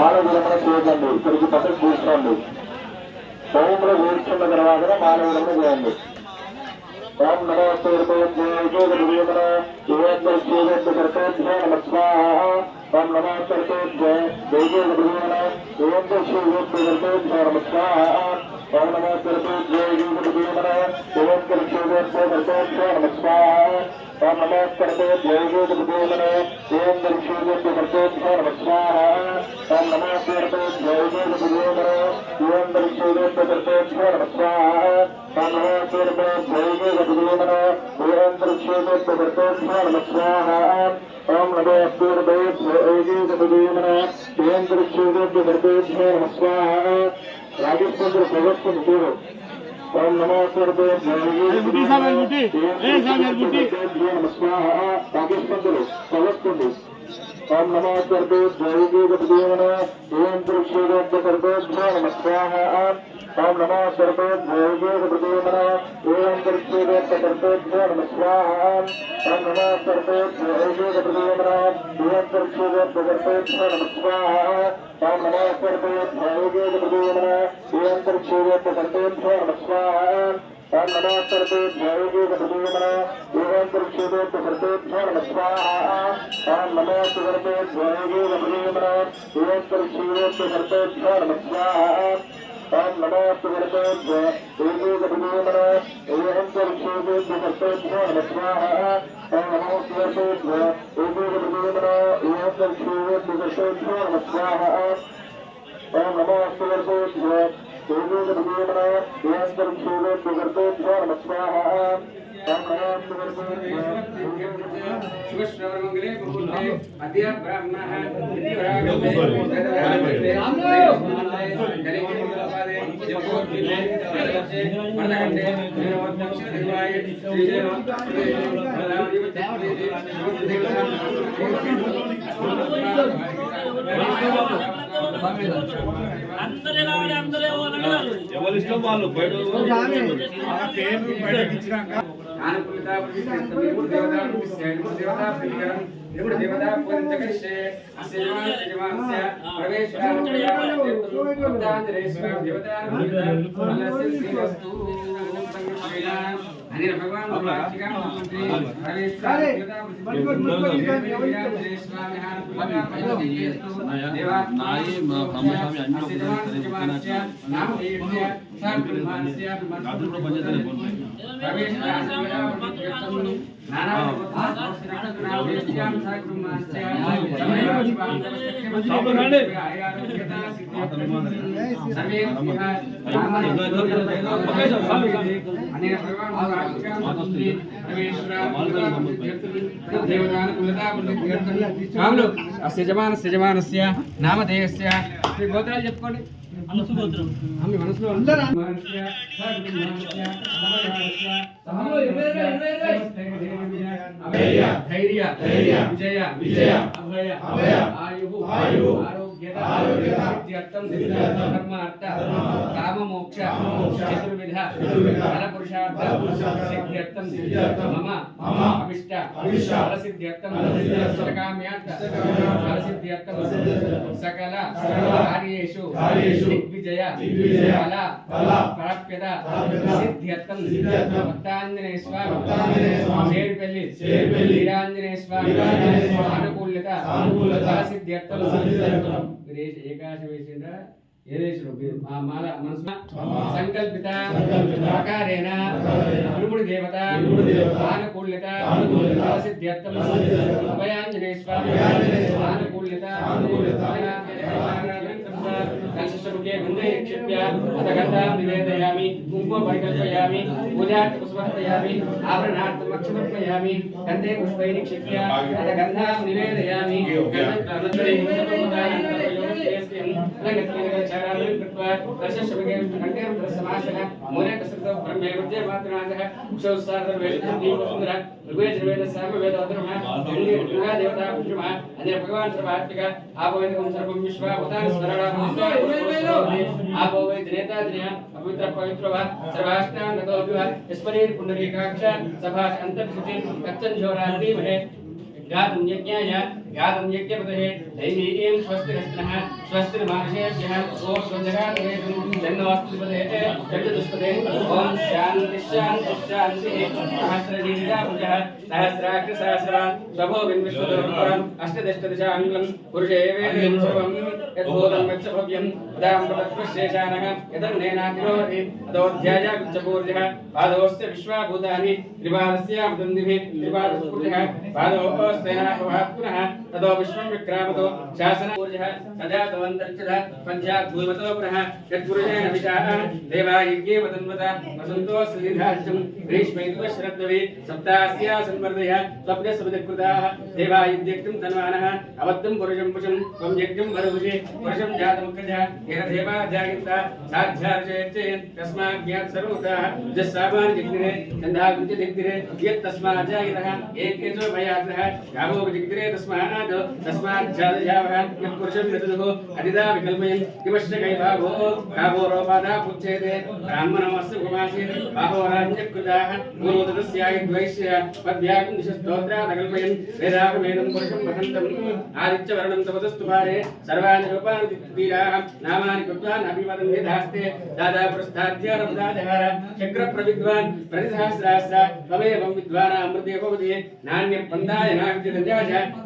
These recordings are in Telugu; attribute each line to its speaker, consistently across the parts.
Speaker 1: మాల విరమణ చేయకండి ఇక్కడికి పక్కకు కూర్చోండి హోమంలో కూర్చున్న తర్వాత మాల విరమణ చేయండి. ఓం నమో సూర్యోదయ కర్తవ్య నమ. ఓం ఓం నమో కర్తవ్య ఓం కర్తవ్య కర్తవ్య నమ స్వాహ ఓం నమో కర్తవ్య ఓం కర్తవ్య కర్తవ్య నమ స్వాహ ఓం నమో కర్తవ్య ఓం కర్తవ్య కర్తవ్య నమ స్వాహ ఓం నమో కర్తవ్య ఓం కర్తవ్య నమ స్వాహ ఓం నమో ఓం కర్తవ్య నమ స్వాహ రాజేశ్వర భగవత్వం పేరు ఓం నమో
Speaker 2: గుడ్డి సాగర్ గుడ్డి. ఏ సాగర్ గుడ్డి.
Speaker 1: నమ స్వాహ రాజేశ్వరుడు భగవత్తుంది ఓం నమో సర్వేశ్వరీదేవన ఓం దృశ్యోదర్భో నమ స్వాహ ఓం నమో సర్వేశ్వరీదేవన ఓం దృశ్యోదర్భో నమ స్వాహ ఓం నమో సర్వేశ్వరీదేవన ఓం దృశ్యోదర్భో నమ స్వాహ ఓం నమో సర్వేశ్వరీదేవన ఓం దృశ్యోదర్భో నమ స్వాహ ఓం నమో సర్వేశ్వరీదేవన ఓం దృశ్యోదర్భో నమ స్వాహ ఓం నమో సుగర్భే ధ్వయోగే నమః ఓం పరిశీలతే కర్తే నమ స్వాహ ఓం నమో సుగర్భే ధ్వయోగే నమః ఓం పరిశీలతే కర్తే నమ స్వాహ ఓం నమో సుగర్భే ధ్వయోగే నమః ఓం పరిశీలతే కర్తే నమ స్వాహ ఓం నమో సుగర్భే ధ్వయోగే నమః ఓం పరిశీలతే కర్తే నమ స్వాహ ఓం నమో సుగర్భే
Speaker 3: శివశ్రవణమంగళే ముహూర్తే అద్య బ్రాహ్మణः
Speaker 4: అందరూ రావాలి అందరూ రావాలి
Speaker 2: ఎవరి ఇష్టం వాళ్ళు బయట
Speaker 3: అనిల్ భగవాన్
Speaker 2: నాయి మా బ్రహ్మస్వామి అన్ని ఒకటే రాత్రి కూడా పనిచేస్తాను ఫోన్
Speaker 3: యజమాన యజమానస్య నామధేయస్య గోత్రాలు చెప్పుకోండి.
Speaker 4: అనుసుగోత్రం
Speaker 3: ఆమె మనసులో. అందరూ మహర్షియ సద్గురుమహర్షియ నమయాస్య అభయ ధైర్య. ధైర్య. విజయ. విజయ. అభయ. అభయ. ఆయు ఆయు సిద్ధ్యర్థం ధర్మార్థ కామ మోక్ష చతుర్విధ ఫల పురుషార్థ సిద్ధ్యర్థం మమ అభిష్ట ఫల సిద్ధ్యర్థం సకామ్యార్థ ఫల సిద్ధ్యర్థం సకల కార్యేషు దిగ్విజయ ఫల ప్రాప్యత సిద్ధ్యర్థం భక్తాంజనేయ స్వామి చేరుపల్లి వీరాంజనేయ స్వామి అనుకూల్యత ఫల సిద్ధ్యర్థం మీరు ఏకాశ మా మాల మనసు సంకల్పిత ప్రకారేణ అనుగుడి దేవత ఆనుకూల్యత సిద్ధ్యర్థం అభయాంజనేయ స్వామి ఆనుకూల్యత కలశముఖే గంధే నిక్షిప్య అత గంధాం నివేదయామి కుంకుమ పరికల్పయామి పూజార్థ పుష్పర్పయామి ఆభరణార్థం అక్షమర్పయామి గంధే పుష్పై నిక్షిప్య అత గంధాం నివేదయామి భగవాన్ अने भगवान सर्वात्मिक आपोवेदकं सर्वं विश्वावतार स्मरणामस्तु आपोवेद नेता जनेया पवित्र पवित्र वा सर्वाष्टांग नतोऽपि वा स्मरेण पुण्डरीकाक्ष सभाष अन्तर्भूति कच्चन जोरात्रि महे गातुं यज्ञाय यादुन्यज्ञपतये दैवीं स्वस्तिरस्तिनः स्वस्तिर्मानुषेभ्यः ॐ स्वजगातवेदरूपं जन्मवास्तुपदये चतुष्पदे ॐ शान्तिश्शान्तिश्शान्तिः सहस्रदीर्घाभुजः सहस्राग्रसहस्रान् स्वभो विन्विश्वदुर्भुरम् अष्टदष्टदशाङ्गम् पुरुषे वेदेन सर्वम् यद्भूतं यच्च भव्यम् उदाम्बतत्वशेषानः यदन्नेनाग्रोहति अदोऽध्यायागुच्छपूर्जः पादोस्य विश्वाभूतानि त्रिपादस्यामृतन्दिभिः त्रिपादस्फुटः पादोस्तेनापवात् पुनः तदो विश्वं विक्रामतो शासन ऊर्जः, सदा तवन्तर्चितः, पञ्चात् भूमतो पुनः, यत्पुरुषेण विचारः देवा यज्ञे वदन्वत, वसन्तो श्रीधार्यं ग्रीष्मैव शरद्ववे सप्तास्या संवर्धय, स्वप्ने सविदकृताः देवा यज्ञं धनवानः, अवद्धं पुरुषं पुषं त्वं यज्ञं भरभुषे पुरुषं जातमुखजः येन देवा जायन्ता साध्यार्जयते तस्मात् ज्ञात् सर्वतः जस्सावान् यज्ञे चन्दागुञ्च दिग्दिरे यत्तस्मात् जायितः, एकेचो भयाग्रः यावो दिग्दिरे तस्मात् तस्मात् तस्मात् जायावरात्मक पुरुषं नतुः अदिदा विकल्पयन् किमश्च कैभावो काभो रोपादा पुच्छेते ब्राह्मणमस्तु कुमासीत् बाहोराज्ञकृताः पूर्वतरस्याय द्वैश्य पद्याकं दिशस्तोत्रादकल्पयन् वेदाकमेदं पुरुषं वसन्तम् आदित्यवर्णं तपतस्तुभारे सर्वाणि रूपाणि धीराः नामानि कृत्वा नाभिवदन्ये धास्ते दादा प्रस्थाद्य रमदाजहार चक्रप्रविद्वान् प्रतिसहस्रास्र त्वमेवं विद्वानामृते भवति नान्यपन्दाय नागत्य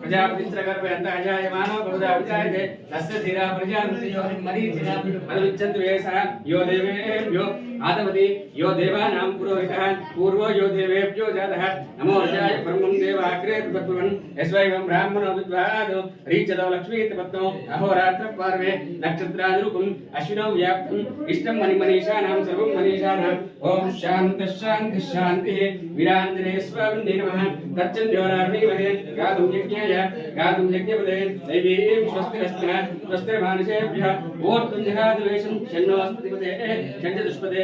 Speaker 3: प्रजापति पवित्रकर्पयन्ताजायमानो भवदा विजायते तस्य धीरा प्रजानन्ति यो मरीचिना मदुच्यन्ति वेसा यो देवेभ्यो। आदवति यो देवानां पुरोहितः पूर्वो यो देवेभ्यो जातः। नमो रजाय ब्रह्मं देवाग्रे तत्त्वन् यस्वैवं ब्राह्मणो विद्वादो रीचदो लक्ष्मीतपत्नो अहोरात्र पार्वे नक्षत्रादिरूपम् अश्विनौ व्याप्तम्। इष्टं मणिमनीषाणां सर्वं मनीषाणाम्। ॐ शान्तिः शान्तिः शान्तिः। वीराञ्जने स्वामिने नमः। तच्चन्द्योरार्णीमहे गातुं यज्ञाय। गातुं यज्ञपदे। दैवीं स्वस्तिरस्तिनः। स्वस्तिर्मानुषेभ्यः ओर्तुं जगादिवेशं षण्णोऽस्पतिपदे षण्चतुष्पदे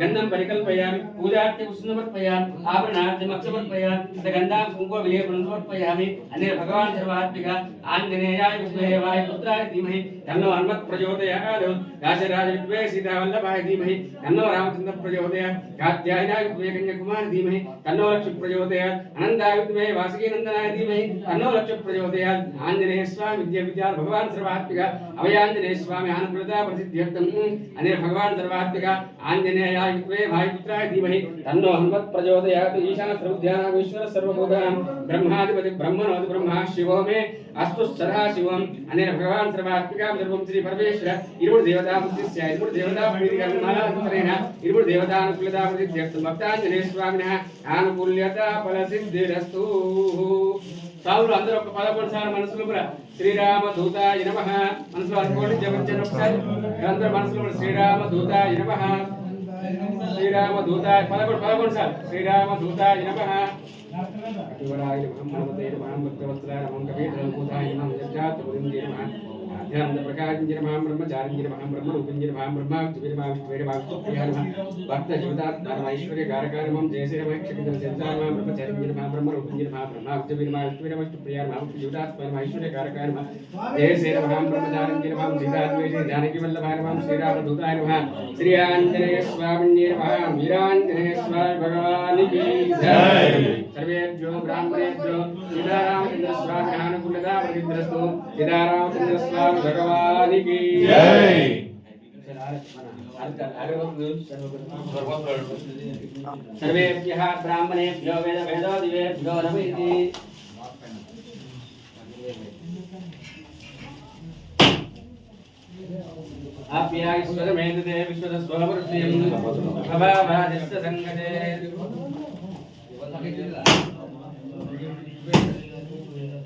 Speaker 3: गन्धं परिकल्पयामि पूजार्थं समर्पयामि आभरणार्थं समर्पयामि अथ गन्धां कुङ्कुमविलेपनं समर्पयामि अन्य भगवान् सर्वात्मिक आञ्जनेयाय विद्महे वायुपुत्राय धीमहि तन्नो हनुमत् प्रचोदयात् राजराज विद्महे सीतावल्लभाय धीमहि तन्नो रामचन्द्र प्रचोदयात् कात्यायनाय विद्महे कन्याकुमार धीमहि तन्नो लक्ष्मी प्रचोदयात् अनन्ताय विद्महे वासुकीनन्दनाय धीमहि तन्नो लक्ष्मी प्रचोदयात् आञ्जनेय स्वामी विद्या विद्या भगवान् सर्वात्मिक अभयाञ्जनेय स्वामी आनुकूलता प्रसिद्ध्यर्थम् अन्य भगवान् सर्वात्मिक आञ्जनेयाय विद्महे विद्महे भागित्राय धीमहि तन्नो हनुमत् प्रचोदयात् ईशानप्रबुद्ध्यानाम् ईश्वरसर्वभूतानां ब्रह्माधिपति ब्रह्मणोति ब्रह्मा शिवो मे अस्तु सदा शिवम् अनेन भगवान् सर्वात्मिकां सर्वं श्री परमेश्वर इरुवुडु देवता मुक्तिस्य इरुवुडु देवता प्रीतिकर्मणालसूत्रेण इरुवुडु देवतानुकूलता प्रति भक्ताञ्जनेयस्वामिनः आनुकूल्यता फलसिद्धिरस्तु సాధువులు అందరూ ఒక పదకొండు సార్లు మనసులు కూడా శ్రీరామ దూత ఇనమ మనసులో అనుకోండి జపించండి ఒకసారి అందరూ మనసులు కూడా శ్రీరామ దూత ఇనమ దూతాయ నమ శ్రీరామ దూతాయ పదకొండు పదకొండు సార్లు శ్రీరామ దూతాయ నమ. అటివరాయ మహమ్మదే ज्ञानप्रकाशञ्जन माँ ब्रह्म चारञ्जन माँ ब्रह्म रूपञ्जन माँ ब्रह्म विजय माँ विजय माँ प्रिया नमः भक्त जीवदात्मा ऐश्वर्य कारकार माँ जय श्री रमः क्षितिज संसार माँ ब्रह्म चारञ्जन माँ ब्रह्म रूपञ्जन माँ ब्रह्म विजय माँ विजय माँ प्रिया नमः जीवदात्मा ऐश्वर्य कारकार माँ जय श्री रमः माँ ब्रह्म चारञ्जन माँ सीताद्वैते जानकी वल्लभाय नमः श्री राम दूताय नमः श्री आंजनेय स्वामिने नमः वीरांजनेय स्वामी भगवान की जय सर्वेभ्यो ब्राह्मणेभ्यो सीतारामचंद्र स्वामिनां स्वामी भगवान की
Speaker 2: जय।
Speaker 3: सर्वेभ्यः ब्राह्मणेभ्यो वेद वेदोदिवेभ्यो नमः आप्यायस्वरमेतते विश्वतस्वपुरुषयम् भवाभाजस्य सङ्गते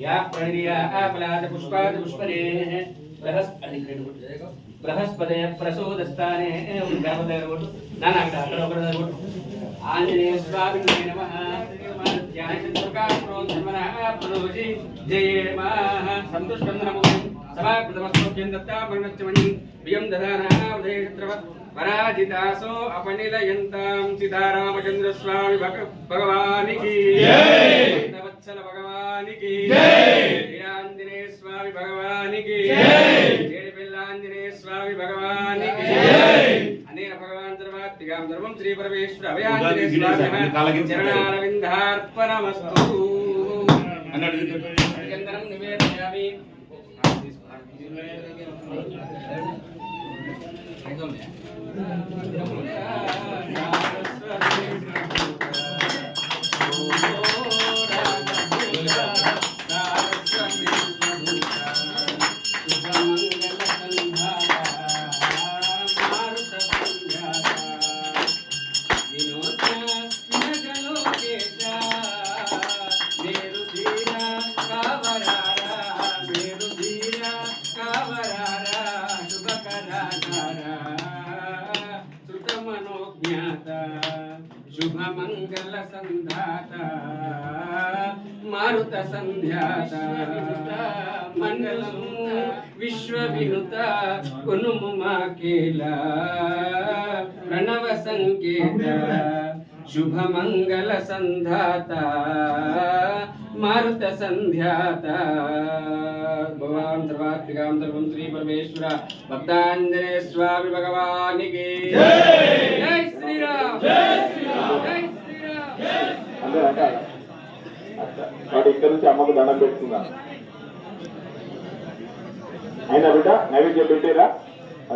Speaker 3: या प्रणिया आपलाद पुष्पाद पुष्पनेः బృహస్పతి ప్రసూదస్థానే గర్భదేవుడు నాన్న అక్కడ అక్కడ ఒకటి దేవుడు ఆంజనేయ స్వామి నమః ధ్యానచంద్రకాప్రోజి జయేమ సంతుష్టం నమో సమాకృతమస్తోభ్యం దత్తామరణచ్చమణి బియం దదానా ఉదయత్రవ పరాజితాసో అపనిలయంతాం సీతారామచంద్రస్వామి భగ భగవానికి వత్సల భగవానికి వీరాంజనేయ స్వామి భగవానికి. చేడిపిల్లాంజనేయ స్వామి భగవానికి. అనేన భగవాన్ సర్వాత్మికాం సర్వం శ్రీ పరమేశ్వర అభయాంజనేయ స్వామి చరణారవిందార్పణమస్తు. చందనం నివేదయామి. శుభమంగళ మాకేల ప్రణవ సంకేత శుభమంగళ సంధాత మారుత సంధ్యాత భగవాన్ సర్వాత్మికాం సర్వం శ్రీ పరమేశ్వర భక్తాంజనేయ స్వామి భగవానికి. జై శ్రీరామ్. జై శ్రీరామ్. జై శ్రీరామ్.
Speaker 2: అంటే అంటే వాడు ఇక్కడ నుంచి అమ్మకు దండం పెట్టుకున్నా. అయినా బిడ్డ నైవేద్యం పెట్టారా?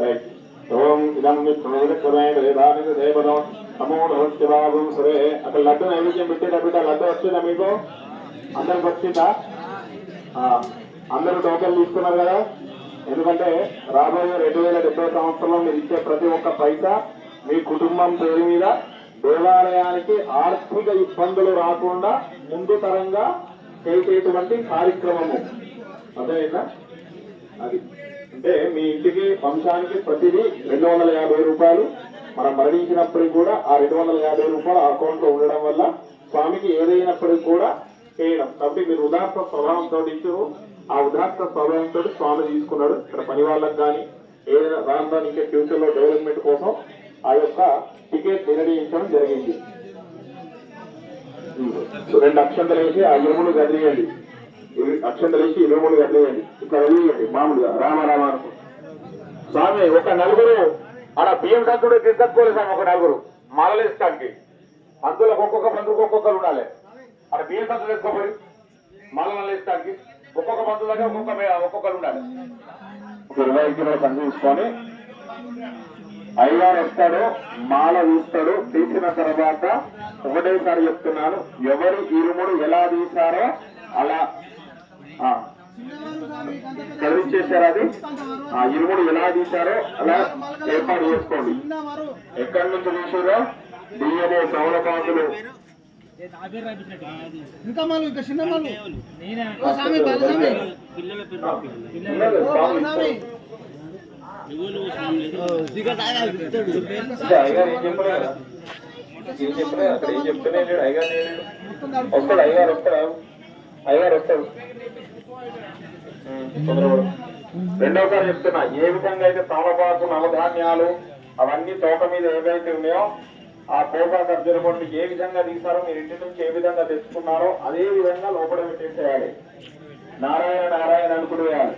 Speaker 2: రైట్. ఓం ఇదం ప్రవేశకరమైన వేదానికి సరే అక్కడ లడ్డు నైవేద్యం పెట్టేటప్పుడు బిడ్డ లడ్డు వచ్చిందా మీకు అందరికి వచ్చిందా? అందరూ టోకెన్ తీసుకున్నారు కదా? ఎందుకంటే రాబోయే రెండు వేల డెబ్బై సంవత్సరంలో మీరు ఇచ్చే ప్రతి ఒక్క పైసా మీ కుటుంబం పేరు మీద దేవాలయానికి ఆర్థిక ఇబ్బందులు రాకుండా ముందు తరంగా చేసేటువంటి కార్యక్రమము. అదేనా అది. అంటే మీ ఇంటికి వంశానికి ప్రతిదీ రెండు వందల యాభై రూపాయలు. మనం మరణించినప్పటికి కూడా ఆ రెండు వందల యాభై రూపాయలు అకౌంట్లో ఉండడం వల్ల స్వామికి ఏదైనప్పటికీ కూడా చేయడం. కాబట్టి మీరు ఉదాత్త స్వభావంతో ఇచ్చారు. ఆ ఉదాత్త స్వభావంతో స్వామి తీసుకున్నాడు. ఇక్కడ పని వాళ్ళకి కానీ ఏదైనా రాను ఇంకా ఫ్యూచర్లో డెవలప్మెంట్ కోసం ఆ యొక్క టికెట్ నిర్ణయించడం జరిగింది. రెండు అక్షంతలు వేసి ఆ ఇరుములు గదిలేయండి అక్షంతలు వేసి ఇరుములు గదిలేయండి ఇక్కడ వదిలేయండి మామూలుగా రామారామ స్వామి ఒక నలుగురు అక్కడ బియ్యం సంతుడు తీసుకోలేదు స్వామి ఒక నలుగురు. మాలలు వేసుకోడానికి అందులో ఒక్కొక్క బంధువుకి ఒక్కొక్కరు ఉండాలి. అక్కడ బియ్యం సంతులు వేసుకోబడి మాలలు వేసుకోడానికి ఒక్కొక్క బంధువు దగ్గర ఒక్కొక్క ఒక్కొక్కరు ఉండాలి. ఒక ఇరవై కిలోల సంచి తీసుకొని అయ్యగారు వస్తాడు మాల తీస్తాడు తీసిన తర్వాత ఒకటేసారి చెప్తున్నాను ఎవరు ఇరుముడు ఎలా తీశారో అలా చదివించేశారు అది? ఆ ఇరుముడు ఎలా తీశారో అలా ఏర్పాటు చేసుకోండి. ఎక్కడి నుంచి తీసారో బియ్యము సౌలపాకులు
Speaker 5: ఇంకా చిన్న ఓ స్వామి బాలస్వామి. బాలస్వామి
Speaker 2: అక్కడ చెప్తూనే లేడు అయ్యగారు. వస్తాడు అయ్యగారు వస్తాడు అయ్యగారు వస్తాడు. రెండోసారి చెప్తున్నా ఏ విధంగా అయితే తామపాకు నవధాన్యాలు అవన్నీ తోట మీద ఏవైతే ఉన్నాయో ఆ పోగా ఖర్జుల పండు ఏ విధంగా తీసారో మీరు ఇంటి నుంచి ఏ విధంగా తెచ్చుకున్నారో అదే విధంగా లోపల పెట్టేసేయాలి నారాయణ నారాయణ అనుకుని వేయాలి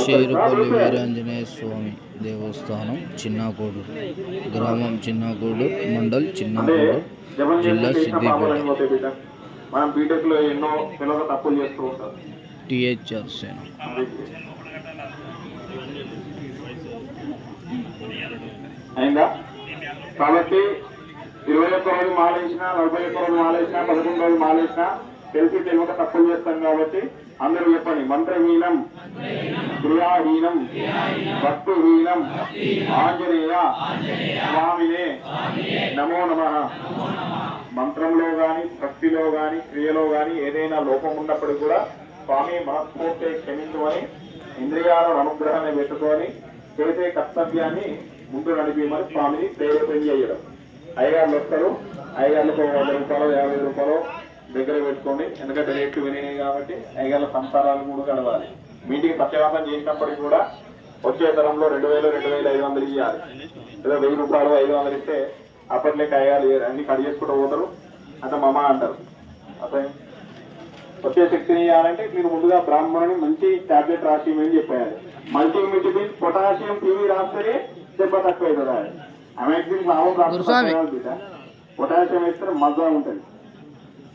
Speaker 6: షేరుపల్లి. వీరాంజనేయ స్వామి దేవస్థానం చిన్నాకోడు గ్రామం చిన్నాకోడు మండల్ చిన్నాకోడు జిల్లా సిద్దిపేట.
Speaker 2: మనం బీటెక్లో ఎన్నో పిల్లలు తప్పులు చేస్తూ ఉంటారు
Speaker 6: టిహెచ్ఆర్ సేన.
Speaker 2: అయిందా? కాబట్టి ఇరవై ఒక్క రోజు మాలేసిన నలభై ఒక్క రోజు మాలేసిన పదకొండు రోజు మాలేసిన తెలిసి తెలియక తప్పులు చేస్తాం కాబట్టి అందరూ చెప్పండి. మంత్రహీనం క్రియాహీనం భక్తిహీనం ఆంజనేయ స్వామినే నమో నమ. మంత్రంలో గాని భక్తిలో గాని క్రియలో గాని ఏదైనా లోపం ఉన్నప్పుడు కూడా స్వామి మనస్ఫూర్తి క్షమించమని ఇంద్రియాలను అనుగ్రహాన్ని పెట్టుకొని చేసే కర్తవ్యాన్ని ముందు నడిపిమని స్వామిని ప్రేరేపణ చేయడం. అయ్యగారులు వస్తారు. అయ్యగారులకు వంద రూపాయలు యాభై రూపాయలు దగ్గర పెట్టుకోండి. ఎందుకంటే రేట్లు వినినాయి కాబట్టి అయ్యగారుల సంసారాలు కూడా గడవాలి.
Speaker 1: మీటింగ్ సత్యవంతం చేసినప్పటికీ కూడా వచ్చే తరంలో రెండు వేలు రెండు వేల ఐదు వందలు ఇవ్వాలి ఏదో వెయ్యి రూపాయలు ఐదు వందలు ఇస్తే అప్పట్లో కయ్యాలి అన్ని కట్ చేసుకుంటూ పోతారు. అంత మమ అంటారు. అదే వచ్చే శక్తిని ఇవ్వాలంటే మీరు ముందుగా బ్రాహ్మణుని మంచి టాబ్లెట్ రాసి ఇవ్వమని చెప్పారు. మల్టీ మిటిబిన్ పొటాషియం టీవీ రాస్తే దెబ్బ తక్కువ అవుతుంది. రాస్తే పొటాషియం వేస్తే మజా ఉంటుంది.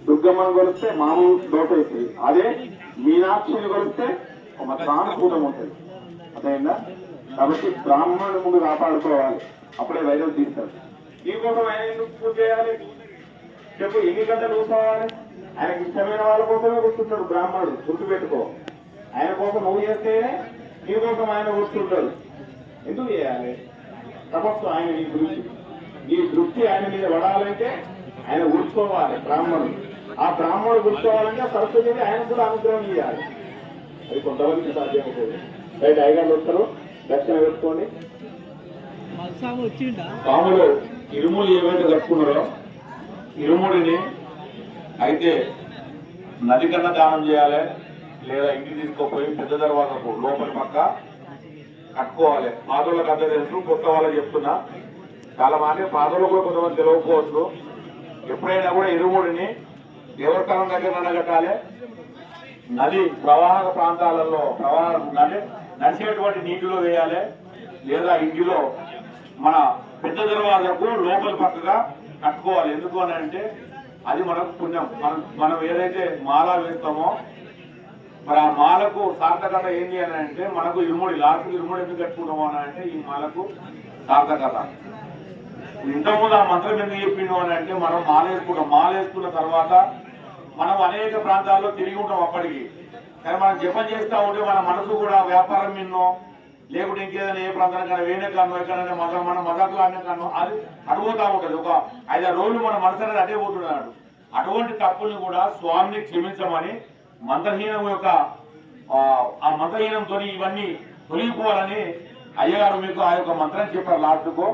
Speaker 1: దుర్గమ్మను కొలిస్తే మామూలు లోటు అవుతుంది. అదే మీనాక్షిని కొలిస్తే ఒక ప్రాణకూటం ఉంటుంది అర్థమైందా? కాబట్టి బ్రాహ్మణుడు ముందు కాపాడుకోవాలి. అప్పుడే వైద్యం తీస్తారు దీనికోసం ఆయన ఎందుకు పూజ చేయాలి? చెప్పు ఎన్ని గంటలు కూర్చోవాలి? ఆయనకి ఇష్టమైన వాళ్ళ కోసమే కూర్చుంటాడు బ్రాహ్మణుడు. గుర్తుపెట్టుకో. ఆయన కోసం నువ్వు చేస్తేనే నీ కోసం ఆయన కూర్చుంటాడు. ఎందుకు చేయాలి? తపస్సు ఆయన నీ దృష్టి. నీ దృష్టి ఆయన మీద పడాలంటే ఆయన కూర్చోవాలి బ్రాహ్మణుడు. ఆ బ్రాహ్మణుడు కూర్చోవాలంటే సరస్వతి ఆయన కూడా అనుగ్రహం చేయాలి అది కొంతవరకు సాధ్యం అవుతుంది రైట్ ఐగారు వస్తారు? దక్షిణ పెట్టుకోండి. పాములు ఇరుములు ఏవైతే కట్టుకున్నారో ఇరుముడిని అయితే నది కన్నా దానం చేయాలి లేదా ఇంటికి తీసుకోపోయి పెద్ద దర్వాజకు లోపలి పక్క కట్టుకోవాలి. పాదవులకు అంత తెలుసు కొత్త వాళ్ళకి చెప్తున్నా. చాలా మంది పాదవులకు కూడా కొంతమంది తెలియకపోవచ్చు ఎప్పుడైనా కూడా ఇరుముడిని దేవస్థానం దగ్గర కట్టాలి? నది ప్రవాహ ప్రాంతాలలో ప్రవాహ నది నడిచేటువంటి నీటిలో వేయాలి. లేదా ఇంటిలో మన పెద్ద దర్వాజకు లోపల పక్కగా కట్టుకోవాలి. ఎందుకు అని అంటే అది మనకు పుణ్యం. మనం మనం ఏదైతే మాల వేస్తామో మరి ఆ మాలకు సార్థకత ఏంటి అని అంటే మనకు ఇరుముడి లాస్ట్ ఇరుముడి ఎందుకు కట్టుకుంటాము అని అంటే ఈ మాలకు సార్థకత. ఇంతకుముందు ఆ మంత్రం ఎందుకు చెప్పిండు అని అంటే మనం మాల వేసుకుంటాం. మాల వేసుకున్న తర్వాత మనం అనేక ప్రాంతాల్లో తిరిగి ఉంటాం అప్పటికి. కానీ మనం జపం చేస్తూ ఉంటే మన మనసు కూడా వ్యాపారం మిన్నో లేకుంటే ఇంకేదైనా ఏ ప్రాంతానికైనా వేరే కానో ఎక్కడైనా మద మన మదకులు అనే కన్ను అది అడుగుతూ ఉంటుంది. ఒక ఐదారు రోజులు మన మనసు అనేది అదే పోతున్నాడు అటువంటి తప్పుల్ని కూడా స్వామిని క్షమించమని మంత్రహీనం యొక్క ఆ, మంత్రహీనంతో ఇవన్నీ తొలగిపోవాలని అయ్యగారు మీకు ఆ యొక్క మంత్రం చెప్పారు లాస్ట్కు.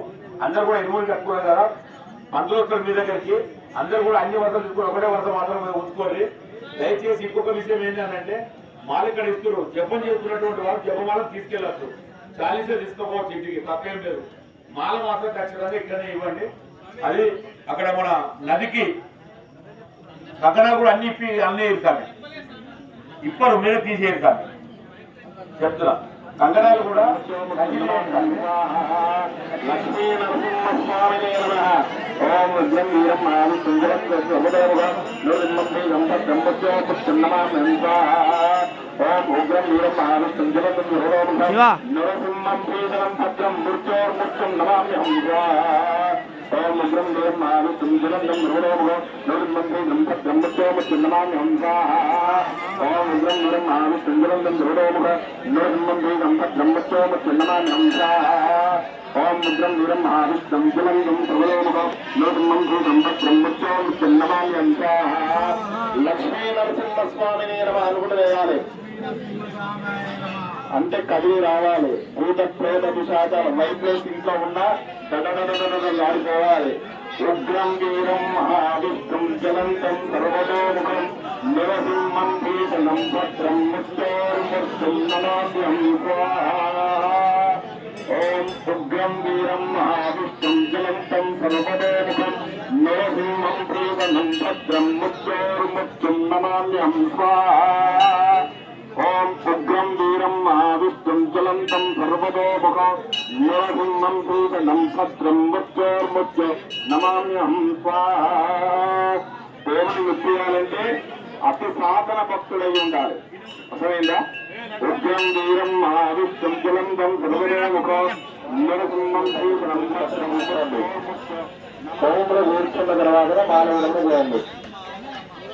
Speaker 1: అందరు కూడా ఎరువులు కట్టుకున్నారు కదా మంత్రోత్తరం మీ దగ్గరికి అందరూ కూడా అన్ని వరుసలు చూసుకుని ఒకటే వరుస మాత్రం ఉంచుకోండి దయచేసి ఇంకొక విషయం ఏంటంటే మాల ఇక్కడ ఇస్తున్నారు. జపం చేసుకున్నటువంటి వాళ్ళు జపమాలను తీసుకెళ్ళచ్చు. చాలీసే తీసుకోపోవచ్చు ఇంటికి తప్పేం లేదు. మాల మాత్రం ఖచ్చితంగా ఇక్కడనే ఇవ్వండి. అది అక్కడ మన నదికి పక్కన కూడా అన్ని ఇప్పి అన్నీ ఇస్తాను ఇప్పరు మీద తీసేస్తాను. చెప్తున్నా. కంకణాలు కూడా లక్ష్మీ నరసింహస్వామినే నమః ఓం విఘ్నం వీరం మాను సుందరం సముదేవ నృసింహే గంపత్యంపత్యో పుష్టిన్నమామి ఓం ఉగ్రం వీరం సుందరం
Speaker 6: శివ.
Speaker 1: నరసింహం భద్రం మృత్యోర్ముక్తం నమామి హంసా ఓం ఉగ్రం వీరం మాను సుందరం నృసింహే నృసింహం భద్రం మృత్యోర్ముక్తం నమామి హంసా ఓం ఉగ్రం వీరం మాను సుందరం నృసింహే నృసింహం భీషణం భద్రం మృత్యోర్ముక్తం నమామి హంసా ఓం ముద్రం వీరం మహావిష్ణం జలంగం ప్రవలోముఖం నోటమం భూతం భద్రం అంటే కదిలి రావాలి. భూత ప్రేత పిశాచాలు వైప్లేస్ ఇంట్లో ఉన్నా ఆడిపోవాలి ఉగ్రం వీరం మహావిష్ణం జలంతం సర్వతోముఖం నిరసింహం భీషణం భద్రం ముత్యోర్ముత్యం నమామ్యం ఓం ఉగ్రం వీరం మహావిష్ణుం జలంతం సర్వతోముఖం నిరసింహం భీషణం భద్రం ముచ్చోర్ముత్యం నమామ్యం స్వాహా ఓం ఉగ్రం వీరం మహావిష్ణుం జ్వలంతం సర్వతోముఖం నరసింహం ప్రీవనం భద్రం ముచ్చోర్ముత్య నమామ్యం స్వాహా దేవుని విప్పియాలంటే అతి సాధన భక్తుడై ఉండాలి. అర్థమైందా? ఉగ్రం వీరం మహావిష్ణం జలంతం సర్వదేముఖం నరసింహం శ్రీపురం హోమంలో కూర్చున్న తర్వాత మానవులను చేయండి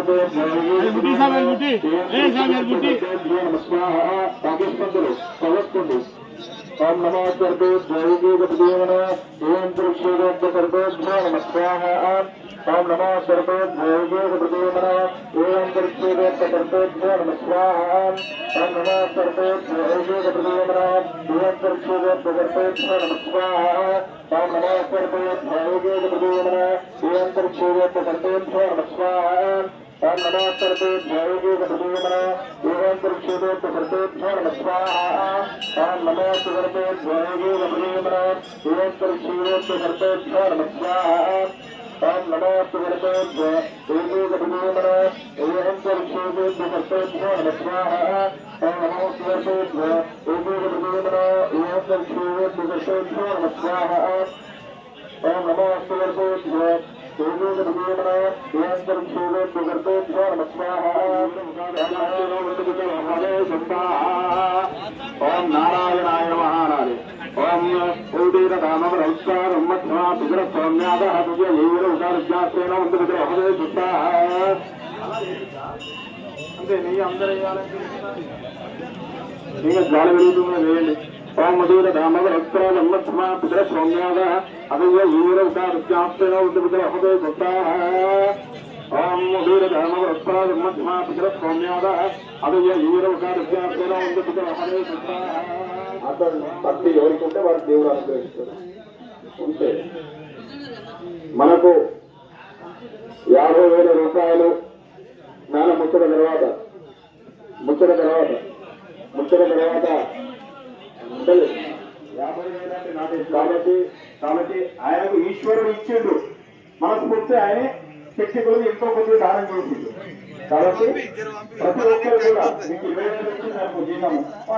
Speaker 1: ప్రదర్శన చూడు ఓం నమో
Speaker 2: బుట్టి సాబ్ బుట్టి ఏ సాబ్ బుట్టి
Speaker 1: రాజేష్ చంద్ర ప్రదర్శన ఓం నమో సర్వే ద్వైగీగపదేవన ఓం దృశ్యేదోపకర్తోభ్యో నమ స్వాహ ఓం నమో సర్వే ద్వైగీగపదేవన ఓం దృశ్యేదోపకర్తోభ్యో నమ స్వాహ ఓం నమో సర్వే ద్వైగీగపదేవన ఓం దృశ్యేదోపకర్తోభ్యో నమ స్వాహ ఓం నమో సర్వే ద్వైగీగపదేవన ఓం దృశ్యేదోపకర్తోభ్యో నమ స్వాహ ఓం నమో సర్వే ద్వైగీగపదేవన ఓం దృశ్యేదోపకర్తోభ్యో నమ స్వాహ ఓం నమో సుగర్భే ద్వైగీగపదేవన ఓం దృశ్యేదోపకర్తోభ్యో నమ స్వాహ ఓం నమో సుగర్భే ద్వైగీగపదేవన ఓం దృశ్యేదోపకర్తోభ్యో నమ స్వాహ ఓం నమో సుగర్భే ద్వైగీగపదేవన ఓం దృశ్యేదోపకర్తోభ్యో నమ స్వాహ ఓం నమో సుగర్భేభ్యో దేవోగర్భేమన యాంతర్క్షేభ్యో నమ స్వాహ ఓం నారాయణాయ మహానాయ ఓం ఊదీర రామ నమస్కారం మధ్వా సుగ్ర సౌమ్యాద తుజ ఏవర ఉదారజ్ఞాసేన హృదయ అంటే నీ అందరూ ఇంకా జ్వాల వెలుగుతుందో వేయండి సోమదూర మధుర రామవ రక్త పితర సౌమ్యాద అదయ్య ఈర ఉదారజ్ఞాసేన వంద ఓం మధుర రామవ రక్త పితర సౌమ్యాద అదయ్య ఈర ఉదారజ్ఞాసేన వంద అతను భక్తి ఎవరికి ఉంటే వారికి దేవుడు అనుగ్రహిస్తారు ఉంటే మనకు యాభై వేల రూపాయలు నాన్న ముచ్చట తర్వాత ముచ్చట తర్వాత ముచ్చట తర్వాత ఉండదు. యాభై వేల అంటే కాబట్టి కాబట్టి ఆయనకు ఈశ్వరుడు ఇచ్చిండు మనస్ఫూర్తి ఆయనే శక్తి కొద్ది ఎంతో కొద్ది దానం చేసిండు. కాబట్టి ప్రతి ఒక్కరు కూడా మీకు ఇరవై వేలు ఇచ్చి నాకు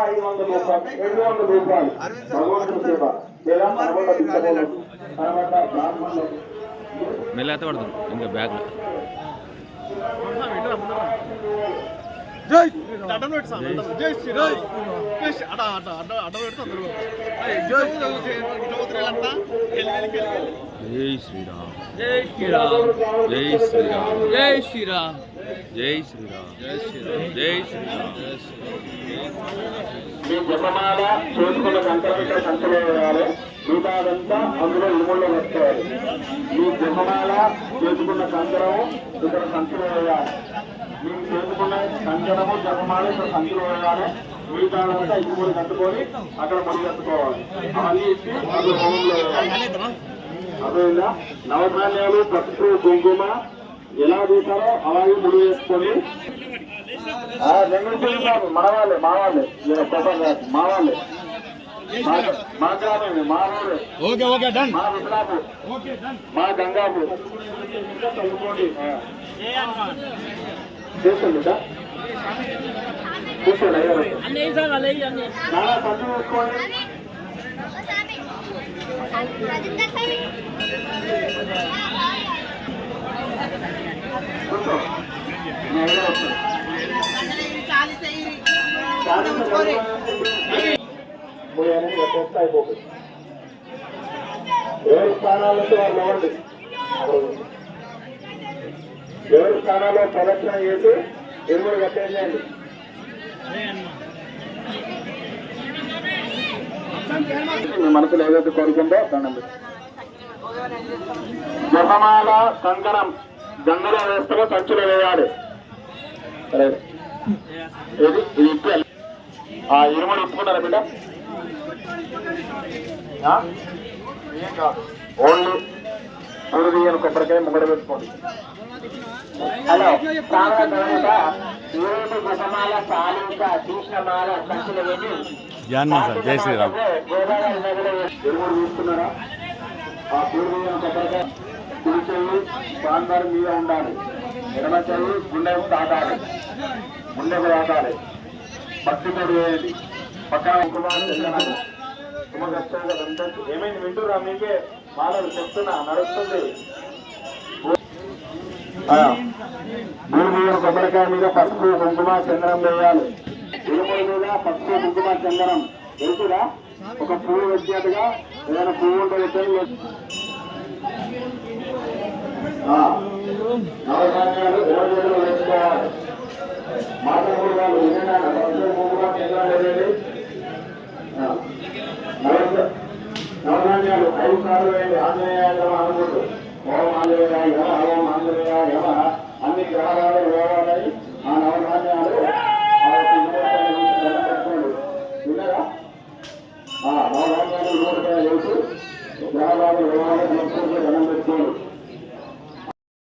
Speaker 1: ఐదు వందల రూపాయలు రెండు వందల రూపాయలు. భగవంతుడు సేవ. లేదా కనబడ్డ బిడ్డలకు కనబడ్డ బ్రాహ్మణులకు
Speaker 6: మెల్లైతే పడుతుంది. ఇంకా బ్యాగ్లో.
Speaker 2: జై అడ్డం పెట్టి సార్ జై శ్రీరామ్ జై అట అట అడ్డ అడ్డం పెడితే అందరూ జై
Speaker 6: శ్రీరామ్
Speaker 4: జై శ్రీరామ్
Speaker 6: జై శ్రీరామ్
Speaker 4: జై శ్రీరామ్
Speaker 6: జై శ్రీరామ్. జై శ్రీరామ్.
Speaker 1: మీ జపమాల చేసుకున్న సంకల్ప సంచలో సంఖ్యలో వేయాలి. మిగతాదంతా అందులో ఇరుముల్లో పెట్టుకోవాలి మీ జపమాల చేసుకున్న కంకరము ఇక్కడ సంచలో వేయాలి. మీరు చేసుకున్న కంకరము జపమాల ఇక్కడ సంచలో వేయాలి. మిగతాదంతా ఇరుములు కట్టుకొని అక్కడ ముడి కట్టుకోవాలి. అవన్నీ ఇచ్చి అందులో హోమంలో వేయాలి. అదేవిధంగా నవధాన్యాలు పసుపు కుంకుమ ఎలా తీసారో అలాగే ముడి వేసుకొని. కొత్త కాదు, మా వాళ్ళే మా- మా గ్రామమే మా ఊరే.
Speaker 2: ఓకే ఓకే డన్
Speaker 1: మా
Speaker 2: డన్
Speaker 1: మా చదువుకోండి చేస్తుంది కూర్చోండి అయ్యారు. వేసుకోండి. కూర్చో మీ అయ్యారు వస్తారు. మూడు ఎనిమిది వస్తే అయిపోతుంది ఎవరి స్థానాలంటే వాళ్ళు అవ్వండి ఎవరి స్థానాల్లో ప్రదక్షిణ చేసి ఇరువురు కట్టేసేయండి మీ మనసులో ఏదైతే కోరుకుందో దాని పెట్టు. జపమాల కంకణం గంగలో వేస్తారో సంచులో వేయాలి. ఇది ఇది ఇప్పి ఆ ఇరుముడు ఇప్పుకున్నారా బిడ్డ? ఏం కాదు. ఓన్లీ కొబ్బరికాయ ముగడ పెట్టుకోండి. హలో. ఈరోజు సాలిక చూసినమాల సంచులు వెళ్ళి
Speaker 6: జై శ్రీరామ్.
Speaker 1: గోదావరి నదిలో ఎరువులు తీసుకున్నారా? ఆ సూర్యదీయను కొబ్బరికాయ కుడి చెయ్యి స్వామివారి మీద ఉండాలి. ఎడమ చెయ్యి గుండెకు దాటాలి. గుండెకు తాకాలి భక్తితో వేయండి పక్కన కుమార్ ఏమైంది వింటురా మీకే? మాలలు చెప్తున్నా నడుస్తుంది.
Speaker 2: భూమి మీద కొబ్బరికాయ మీద పసుపు కుంకుమ చందనం వేయాలి. ఇరుముల మీద పసుపు కుంకుమ చందనం. తెలుసురా? ఒక పువ్వు వచ్చినట్టుగా ఏదైనా పువ్వు ఉంటుంది నవధాన్యాలు గోడలు వేసుకోవాలి మాటలు కూడా వాళ్ళు ఏదైనా కూడా తినలేదండి నవధాన్యాలు ఐదు సార్లు వేయండి ఆంజనేయ అనుకుంటూ ఓం ఆంజనేయ ఓం ఆంజనేయ అన్ని గ్రహాలు వేయాలని ఆ నవధాన్యాలు విన్నారా నవధాన్యాలు నూట గ్రహాలు వేయాలని పెట్టుకోండి.